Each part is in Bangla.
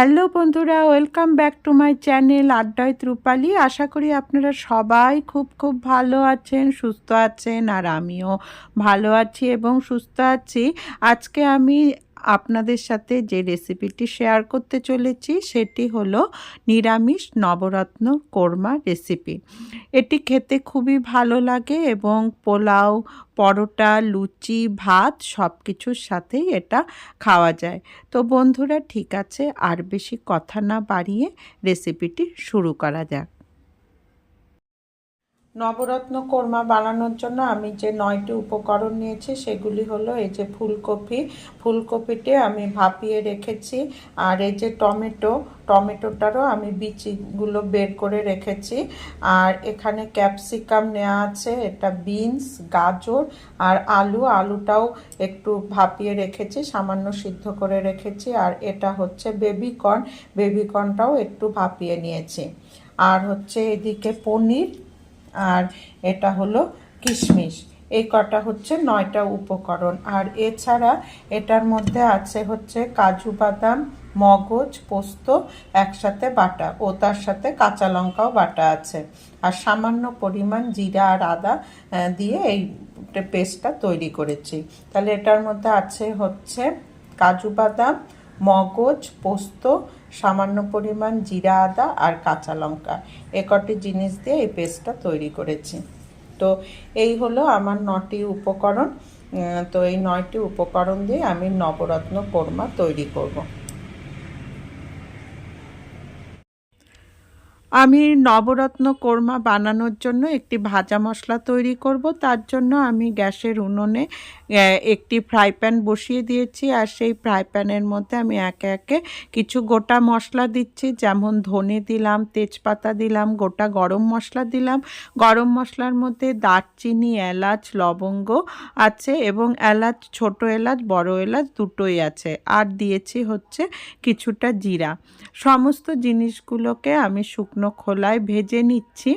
হ্যালো বন্ধুরা, welcome back to my channel আড্ডায় ত্রুপালি। আশা করি আপনারা সবাই খুব খুব ভালো আছেন, সুস্থ আছেন, আর আমিও ভালো আছি এবং সুস্থ আছি। আজকে আমি আপনাদের সাথে যে রেসিপিটি শেয়ার করতে চলেছি, সেটি হলো নিরামিষ নবরত্ন কোরমা রেসিপি এটি খেতে খুবই ভালো লাগে এবং পোলাও, পরোটা, লুচি, ভাত সব কিছুর সাথেই এটা খাওয়া যায়। তো বন্ধুরা, ঠিক আছে, আর বেশি কথা না বাড়িয়ে রেসিপিটি শুরু করা যাক। নবরত্ন কোরমা বানানোর জন্য আমি যে নয়টি উপকরণ নিয়েছি, সেগুলি হলো এই যে ফুলকপি। ফুলকপিটি আমি ভাপিয়ে রেখেছি আর এই যে টমেটো, টমেটোটারও আমি বিচিগুলো বের করে রেখেছি। আর এখানে ক্যাপসিকাম নেওয়া আছে, এটা বিনস, গাজর আর আলু। আলুটাও একটু ভাপিয়ে রেখেছি, সামান্য সিদ্ধ করে রেখেছি। আর এটা হচ্ছে বেবিকর্ন। বেবিকর্নটাও একটু ভাপিয়ে নিয়েছি। আর হচ্ছে এদিকে পনির। আর এটা হলো কিশমিশ। এই কটা হচ্ছে নয়টা উপকরণ। আর এছাড়া এটার মধ্যে আছে হচ্ছে কাজু বাদাম, মগজ, পোস্ত, একসাথে বাটা ও তার সাথে কাঁচা লঙ্কাও বাটা আছে। আর সামান্য পরিমাণ জিরা আর আদা দিয়ে এই পেস্টটা তৈরি করেছি। তাহলে এটার মধ্যে আছে হচ্ছে কাজু বাদাম মগজ, পোস্ত, সামান্য পরিমাণ জিরা আদা আর কাঁচা লঙ্কা। একটি কটি জিনিস দিয়ে এই পেস্টটা তৈরি করেছি। তো এই হলো আমার নটি উপকরণ। তো এই নয়টি উপকরণ দিয়ে আমি নবরত্ন কোরমা তৈরি করব। আমি নবরত্ন কোরমা বানানোর জন্য একটি ভাজা মশলা তৈরি করব। তার জন্য আমি গ্যাসের উনুনে একটি ফ্রাই প্যান বসিয়ে দিয়েছি। আর সেই ফ্রাই প্যানের মধ্যে আমি একে একে কিছু গোটা মশলা দিচ্ছি। যেমন ধনে দিলাম, তেজপাতা দিলাম, গোটা গরম মশলা দিলাম। গরম মশলার মধ্যে দারচিনি, এলাচ, লবঙ্গ আছে এবং এলাচ, ছোট এলাচ, বড় এলাচ দুটোই আছে। আর দিয়েছি হচ্ছে কিছুটা জিরা। সমস্ত জিনিসগুলোকে আমি শুকনো খোলায় ভেজে নিচ্ছি।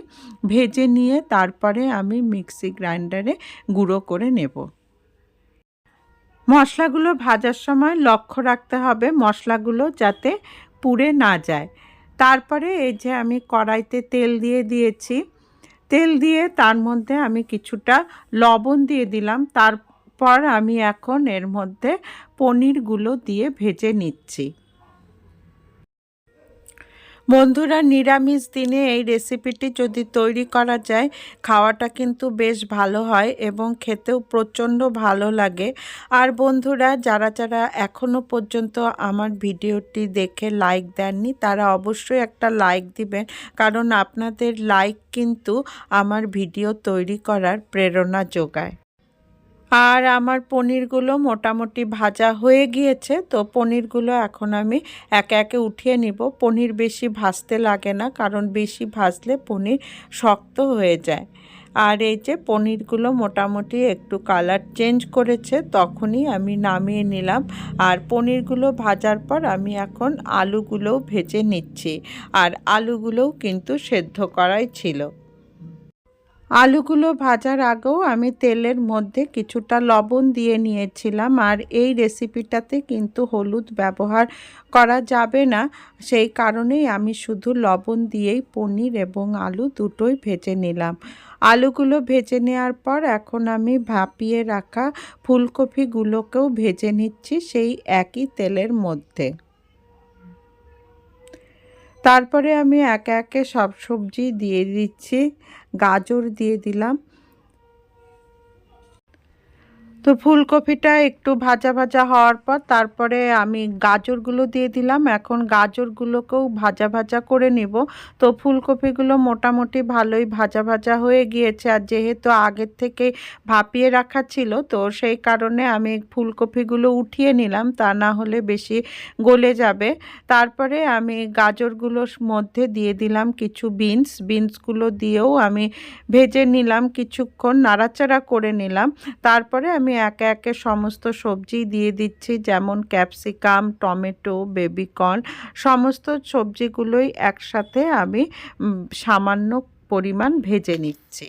ভেজে নিয়ে তারপরে আমি মিক্সি গ্রাইন্ডারে গুঁড়ো করে নেব। মশলাগুলো ভাজার সময় লক্ষ্য রাখতে হবে মশলাগুলো যাতে পুড়ে না যায়। তারপরে এই যে আমি কড়াইতে তেল দিয়ে দিয়েছি। তেল দিয়ে তার মধ্যে আমি কিছুটা লবণ দিয়ে দিলাম। তারপর আমি এখন এর মধ্যে পনিরগুলো দিয়ে ভেজে নিচ্ছি। বন্ধুরা, নিরামিষ দিনে এই রেসিপিটি যদি তৈরি করা যায়, খাওয়াটা কিন্তু বেশ ভালো হয় এবং খেতেও প্রচণ্ড ভালো লাগে। আর বন্ধুরা, যারা যারা এখনও পর্যন্ত আমার ভিডিওটি দেখে লাইক দেননি, তারা অবশ্যই একটা লাইক দিবেন। কারণ আপনাদের লাইক কিন্তু আমার ভিডিও তৈরি করার প্রেরণা যোগায়। আর আমার পনিরগুলো মোটামুটি ভাজা হয়ে গিয়েছে, তো পনিরগুলো এখন আমি একে একে উঠিয়ে নিব। পনির বেশি ভাজতে লাগে না, কারণ বেশি ভাজলে পনির শক্ত হয়ে যায়। আর এই যে পনিরগুলো মোটামুটি একটু কালার চেঞ্জ করেছে, তখনই আমি নামিয়ে নিলাম। আর পনিরগুলো ভাজার পর আমি এখন আলুগুলোও ভেজে নিচ্ছি। আর আলুগুলোও কিন্তু সেদ্ধ করাই ছিল। আলুগুলো ভাজার আগেও আমি তেলের মধ্যে কিছুটা লবণ দিয়ে নিয়েছিলাম, আর এই রেসিপিটাতে কিন্তু হলুদ ব্যবহার করা যাবে না। সেই কারণেই আমি শুধু লবণ দিয়েই পনির এবং আলু দুটোই ভেজে নিলাম। আলুগুলো ভেজে নেওয়ার পর এখন আমি ভাপিয়ে রাখা ফুলকপিগুলোকেও ভেজে নিচ্ছি সেই একই তেলের মধ্যে। তারপরে আমি একে একে সব সবজি দিয়ে দিচ্ছি গাজর দিয়ে দিলাম। তো ফুলকপিটা একটু ভাজা ভাজা হওয়ার পর তারপরে আমি গাজরগুলো দিয়ে দিলাম। এখন গাজরগুলোকেও ভাজা ভাজা করে নিব। তো ফুলকপিগুলো মোটামুটি ভালোই ভাজা ভাজা হয়ে গিয়েছে আর যেহেতু আগের থেকে ভাপিয়ে রাখা ছিল, তো সেই কারণে আমি ফুলকপিগুলো উঠিয়ে নিলাম। তা না হলে বেশি গলে যাবে। তারপরে আমি গাজরগুলোর মধ্যে দিয়ে দিলাম কিছু বিনস। বিনসগুলো দিয়েও আমি ভেজে নিলাম, কিছুক্ষণ নাড়াচাড়া করে নিলাম। তারপরে আমি আমি একে একে সমস্ত সবজি দিয়ে দিচ্ছি, যেমন ক্যাপসিকাম, টমেটো, বেবিকর্ন, সমস্ত সবজিগুলোই একসাথে আমি সামান্য পরিমাণ ভেজে নিচ্ছি।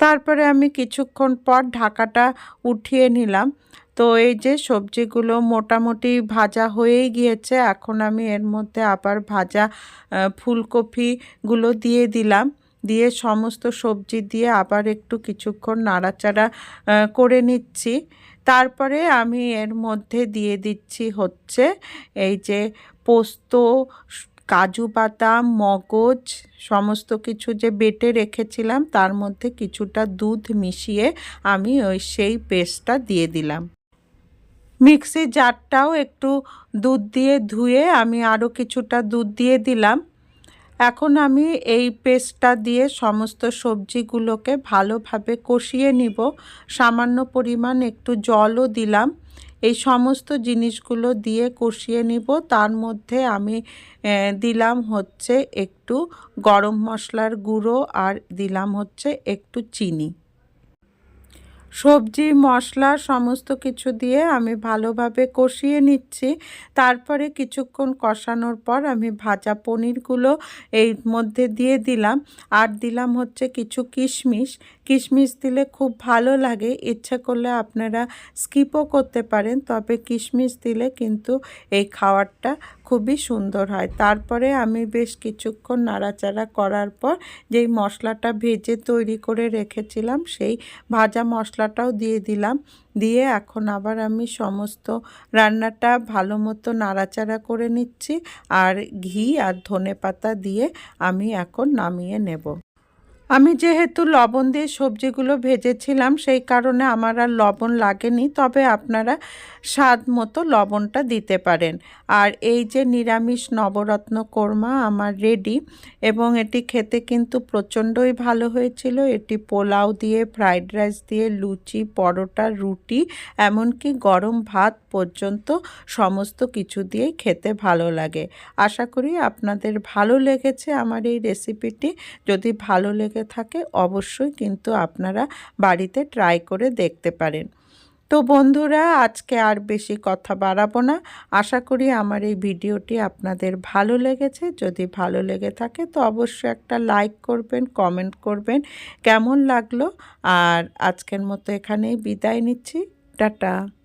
তারপরে আমি কিছুক্ষণ পর ঢাকাটা উঠিয়ে নিলাম। তো এই যে সবজিগুলো মোটামুটি ভাজা হয়েই গিয়েছে, এখন আমি এর মধ্যে আবার ভাজা ফুলকপিগুলো দিয়ে দিলাম। দিয়ে সমস্ত সবজি দিয়ে আবার একটু কিছুক্ষণ নাড়াচাড়া করে নিচ্ছি। তারপরে আমি এর মধ্যে দিয়ে দিচ্ছি হচ্ছে এই যে পোস্ত, কাজু বাদাম, মগজ, সমস্ত কিছু যে বেটে রেখেছিলাম তার মধ্যে কিছুটা দুধ মিশিয়ে আমি ওই সেই পেস্টটা দিয়ে দিলাম। মিক্সি জারটাও একটু দুধ দিয়ে ধুয়ে আমি আরও কিছুটা দুধ দিয়ে দিলাম। এখন আমি এই পেস্টটা দিয়ে সমস্ত সবজিগুলোকে ভালোভাবে কষিয়ে নিব। সামান্য পরিমাণ একটু জলও দিলাম। এই সমস্ত জিনিসগুলো দিয়ে কষিয়ে নিব। তার মধ্যে আমি দিলাম হচ্ছে একটু গরম মশলার গুঁড়ো আর দিলাম হচ্ছে একটু চিনি। সবজি, মশলা, সমস্ত কিছু দিয়ে আমি ভালোভাবে কষিয়ে নিচ্ছি। তারপরে কিছুক্ষণ কষানোর পর আমি ভাজা পনিরগুলো এই মধ্যে দিয়ে দিলাম। আর দিলাম হচ্ছে কিছু কিশমিশ। কিশমিশ দিলে খুব ভালো লাগে। ইচ্ছা করলে আপনারা স্কিপও করতে পারেন, তবে কিশমিশ দিলে কিন্তু এই খাবারটা খুবই সুন্দর হয়। তারপরে আমি বেশ কিছুক্ষণ নাড়াচাড়া করার পর যেই মশলাটা ভেজে তৈরি করে রেখেছিলাম, সেই ভাজা মশলাটাও দিয়ে দিলাম। দিয়ে এখন আবার আমি সমস্ত রান্নাটা ভালো মতো নাড়াচাড়া করে নিচ্ছি। আর ঘি আর ধনে পাতা দিয়ে আমি এখন নামিয়ে নেব। আমি যেহেতু লবণ দিয়ে সবজিগুলো ভেজেছিলাম, সেই কারণে আমার আর লবণ লাগেনি। তবে আপনারা স্বাদ মতো লবণটা দিতে পারেন। আর এই যে নিরামিষ নবরত্ন কোরমা আমার রেডি এবং এটি খেতে কিন্তু প্রচণ্ডই ভালো হয়েছিল। এটি পোলাও দিয়ে ফ্রাইড রাইস দিয়ে, লুচি, পরোটা, রুটি, এমনকি গরম ভাত পর্যন্ত সমস্ত কিছু দিয়েই খেতে ভালো লাগে। আশা করি আপনাদের ভালো লেগেছে আমার এই রেসিপিটি যদি ভালো লেগে থাকে অবশ্যই কিন্তু আপনারা বাড়িতে ট্রাই করে দেখতে পারেন। তো বন্ধুরা, আজকে আর বেশি কথা বাড়াবো না। আশা করি আমার এই ভিডিওটি আপনাদের ভালো লেগেছে। যদি ভালো লেগে থাকে তো অবশ্যই একটা লাইক করবেন কমেন্ট করবেন। কেমন লাগল? আর আজকের মতো এখানেই বিদায় নিচ্ছি। টাটা!